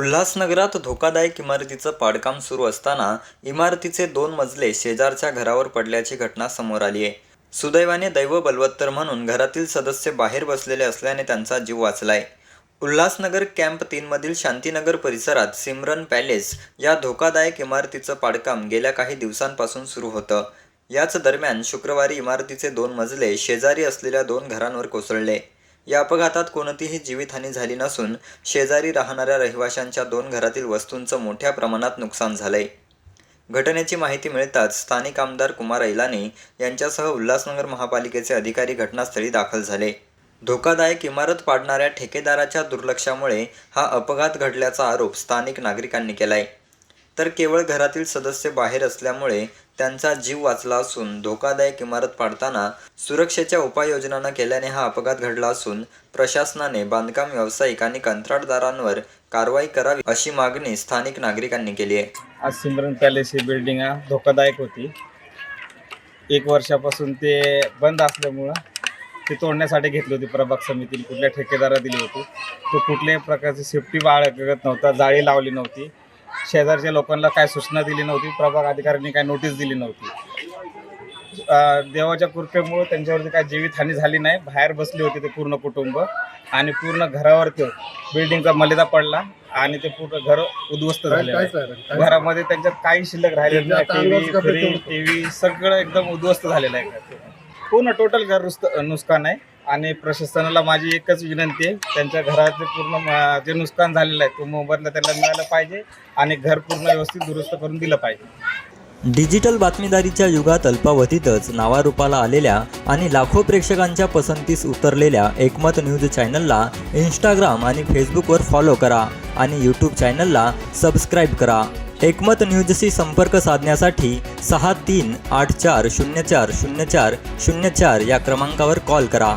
उल्हासनगरात धोकादायक इमारतीचं पाडकाम सुरू असताना इमारतीचे दोन मजले शेजारच्या घरावर पडल्याची घटना समोर आली आहे. सुदैवाने दैव बलवत्तर म्हणून घरातील सदस्य बाहेर बसलेले असल्याने त्यांचा जीव वाचलाय. उल्हासनगर कॅम्प तीनमधील शांतीनगर परिसरात सिमरन पॅलेस या धोकादायक इमारतीचं पाडकाम गेल्या काही दिवसांपासून सुरू होतं. याच दरम्यान शुक्रवारी इमारतीचे दोन मजले शेजारी असलेल्या दोन घरांवर कोसळले. या अपघातात कोणतीही जीवितहानी झाली नसून शेजारी राहणाऱ्या रहिवाशांच्या दोन घरातील वस्तूंचं मोठ्या प्रमाणात नुकसान झालंय. घटनेची माहिती मिळताच स्थानिक आमदार कुमार ऐलानी यांच्यासह उल्हासनगर महापालिकेचे अधिकारी घटनास्थळी दाखल झाले. धोकादायक इमारत पाडणाऱ्या ठेकेदाराच्या दुर्लक्षामुळे हा अपघात घडल्याचा आरोप स्थानिक नागरिकांनी केलाय. तर केवळ घरातील सदस्य बाहेर असल्यामुळे त्यांचा जीव वाचला असून धोकादायक इमारत पाडताना सुरक्षेच्या उपाययोजना केल्याने हा अपघात घडला असून प्रशासनाने बांधकाम व्यावसायिक आणि कंत्राटदारांवर कारवाई करावी अशी मागणी स्थानिक नागरिकांनी केली आहे. आज सिमरन पॅलेस ही बिल्डिंग धोकादायक होती. एक वर्षापासून ते बंद असल्यामुळं ते तोडण्यासाठी घेतली होती प्रभाग समितीने. कुठल्या ठेकेदारा दिली होती. तो कुठल्याही प्रकारची सेफ्टी बाळगत नव्हता जाळी लावली नव्हती. शेजारच्या लोकांना काय सूचना दिली नव्हती प्रभाग अधिकाऱ्यांनी काय नोटीस दिली नव्हती. देवाच्या कृपेमुळं त्यांच्यावरती काय जीवितहानी झाली नाही बाहेर बसले होते ते पूर्ण कुटुंब आणि पूर्ण घरावरती बिल्डिंगचा मलिदा पडला आणि ते पूर्ण घर उद्ध्वस्त झाले? घरामध्ये त्यांच्यात काही शिल्लक राहिलेलं नाही टीव्ही फ्रीज टीव्ही सगळं एकदम उद्ध्वस्त झालेलं आहे. पूर्ण टोटल घर नुस्त- नुकसान आहे. आणि प्रशासनाला माझी एकच विनंती आहे त्यांच्या घराचे पूर्ण म- जे नुकसान झालेलं आहे तो मोबदला त्यांना मिळाला पाहिजे आणि घर पूर्ण व्यवस्थित दुरुस्त करून दिलं पाहिजे. डिजिटल बातमीदारीच्या युगात अल्पावधीतच नावारूपाला आलेल्या आणि लाखो प्रेक्षकांच्या पसंतीस उतरलेल्या एकमत न्यूज चॅनलला इंस्टाग्राम आणि फेसबुकवर फॉलो करा आणि यूट्यूब चॅनलला सबस्क्राईब करा. एकमत न्यूजशी संपर्क साधण्यासाठी सहा तीन आठ चार शून्य चार शून्य चार शून्य चार या क्रमांकावर कॉल करा.